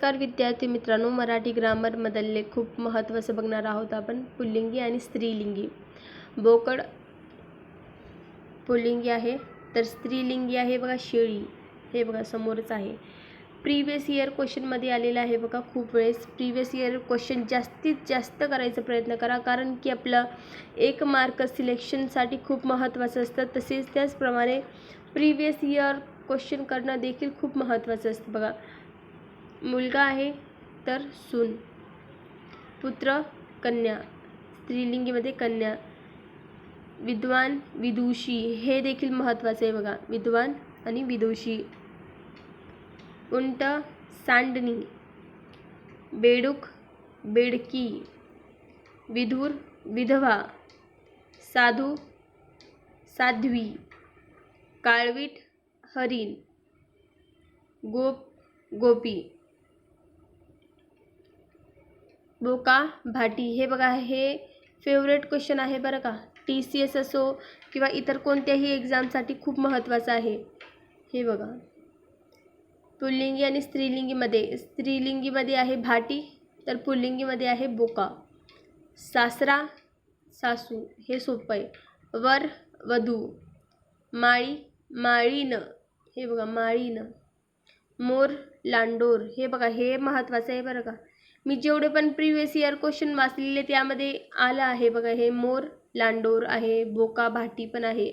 नमस्कार विद्यार्थी मित्रांनो. मराठी ग्रामरमधले खूप महत्त्वाचं बघणार आहोत आपण. पुल्लिंगी आणि स्त्रीलिंगी. बोकड पुल्लिंगी आहे तर स्त्रीलिंगी आहे बघा शेळी. हे बघा समोरच आहे. प्रिवियस इयर क्वेश्चनमध्ये आलेलं आहे बघा खूप वेळेस. प्रिवियस इयर क्वेश्चन जास्तीत जास्त करायचा प्रयत्न करा कारण की आपलं एक मार्क सिलेक्शनसाठी खूप महत्त्वाचं असतं. तसेच त्याचप्रमाणे प्रिवियस इयर क्वेश्चन करणं देखील खूप महत्त्वाचं असतं बघा. मुलगा आहे तर सून. पुत्र कन्या. स्त्रीलिंगीमध्ये कन्या. विद्वान विदुषी. हे देखील महत्त्वाचे आहे बघा. विद्वान आणि विदुषी. उंट सांडणी. बेडूक बेडकी. विधूर विधवा. साधू साध्वी. काळवीट हरिण. गोप गोपी. बोका, भाटी, हे बघा, हे फेवरेट क्वेश्चन आहे बरं का. टी सी एस असो किंवा इतर कोणत्याही एक्झामसाठी खूप महत्त्वाचं आहे. हे बघा. पुल्लिंगी आणि स्त्रीलिंगीमध्ये स्त्रीलिंगीमध्ये आहे भाटी, तर पुल्लिंगीमध्ये आहे बोका. सासरा, सासू, हे सोपं आहे. वर, वधू. माळी, माळीन. हे बघा, माळीन. मोर, लांडोर. हे बघा, हे महत्त्वाचं आहे का. मी जेवढे पण प्रिव्हियस इयर क्वेश्चन वाचलेले त्यामध्ये आलं आहे बघा हे मोर लांडोर आहे बोका भाटी पण आहे.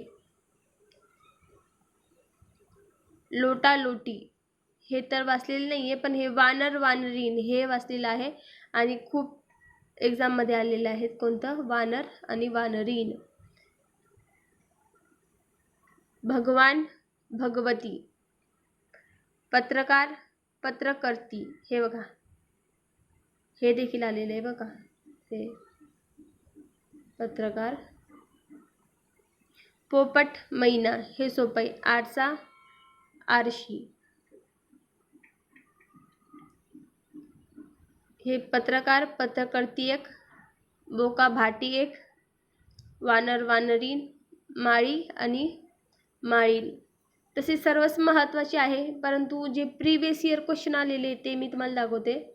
लोटा लोटी हे तर वाचलेलं नाही आहे पण हे वानर वानरीन हे वाचलेलं आहे आणि खूप एक्झाममध्ये आलेले आहेत. कोणतं? वानर आणि वानरीन. भगवान भगवती पत्रकार पत्रकर्ती हे बघा. हे देखील आलेलं आहे बघा. ते पत्रकार. पोपट मैना हे सोपं आहे. आरसा आरशी. हे पत्रकार पत्रकर्ती एक बोका भाटी एक वानर वानरीन माळी आणि माळीन तसे सर्वच महत्त्वाचे आहे परंतु जे प्रिवियस इयर क्वेश्चन आलेले ते मी तुम्हाला दाखवते.